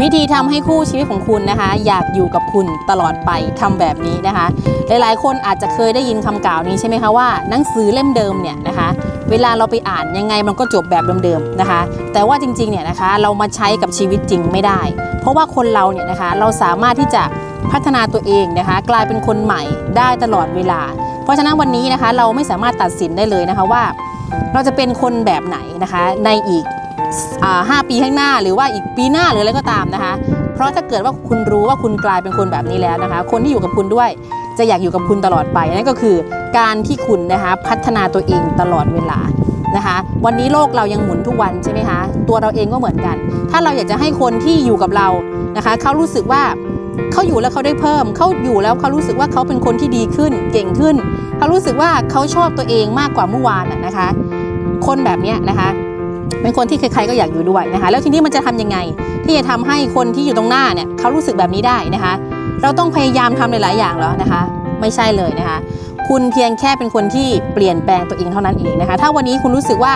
วิธีทำให้คู่ชีวิตของคุณนะคะ อยากอยู่กับคุณตลอดไปทำแบบนี้นะคะ หลายๆ คนอาจจะเคยได้ยินคำกล่าวนี้ใช่ไหมคะว่าหนังสือเล่มเดิมเนี่ยนะคะ เวลาเราไปอ่านยังไงมันก็จบแบบเดิมๆนะคะ แต่ว่าจริงๆเนี่ยนะคะเรามาใช้กับชีวิตจริงไม่ได้ เพราะว่าคนเราเนี่ยนะคะเราสามารถที่จะพัฒนาตัวเองนะคะ กลายเป็นคนใหม่ได้ตลอดเวลา เพราะฉะนั้นวันนี้นะคะเราไม่สามารถตัดสินได้เลยนะคะว่า เราจะเป็นคนแบบไหนนะคะในอีก อ่าห้าปีข้างหน้าหรือว่าอีกปีหน้าหรืออะไรก็ตามนะคะ เพราะถ้าเกิดว่าคุณรู้ว่าคุณกลายเป็นคนแบบนี้แล้วนะคะ คนที่อยู่กับคุณด้วยจะอยากอยู่กับคุณตลอดไปนั่นก็คือการที่คุณนะคะพัฒนาตัวเองตลอดเวลานะคะ วันนี้โลกเรายังหมุนทุกวันใช่ไหมคะตัวเราเองก็เหมือนกัน ถ้าเราอยากจะให้คนที่อยู่กับเรานะคะเขารู้สึกว่าเขาอยู่แล้วเขาได้เพิ่ม เขาอยู่แล้วเขารู้สึกว่าเขาเป็นคนที่ดีขึ้น เก่งขึ้น เขารู้สึกว่าเขาชอบตัวเองมากกว่าเมื่อวานนะคะ คนแบบนี้นะคะ เป็นคนที่ใครๆก็อยากอยู่ด้วยนะคะ แล้วทีนี้มันจะทำยังไง ที่จะทำให้คนที่อยู่ตรงหน้าเนี่ยเขารู้สึกแบบนี้ได้นะคะ เราต้องพยายามทำหลายๆอย่างแล้วนะคะ ไม่ใช่เลยนะคะ คุณเพียงแค่เป็นคนที่เปลี่ยนแปลงตัวเองเท่านั้นเองนะคะ ถ้าวันนี้คุณรู้สึกว่า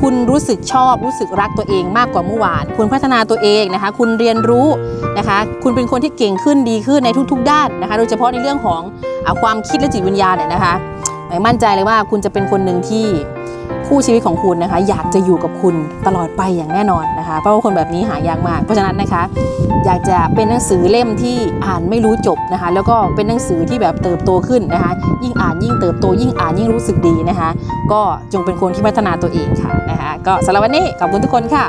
คุณรู้สึกชอบรู้สึกรักตัวเองมากกว่าเมื่อวาน คุณพัฒนาตัวเองนะคะ คุณเรียนรู้นะคะ คุณเป็นคนที่เก่งขึ้นดีขึ้นในทุก ๆ ด้านนะคะ โดยเฉพาะในเรื่องของอความคิดและจิตวิญญาณเนี่ยนะคะหมายมั่นใจเลยว่าคุณจะเป็นคนหนึ่งที่ คู่ชีวิตของคุณนะคะ อยากจะอยู่กับคุณตลอดไปอย่างแน่นอนนะคะ เพราะว่าคนแบบนี้หายากมาก เพราะฉะนั้นนะคะ อยากจะเป็นหนังสือเล่มที่อ่านไม่รู้จบนะคะ แล้วก็เป็นหนังสือที่แบบเติบโตขึ้นนะคะ ยิ่งอ่านยิ่งเติบโต ยิ่งอ่านยิ่งรู้สึกดีนะคะ ก็จงเป็นคนที่พัฒนาตัวเองค่ะนะคะ ก็สำหรับวันนี้ขอบคุณทุกคนค่ะ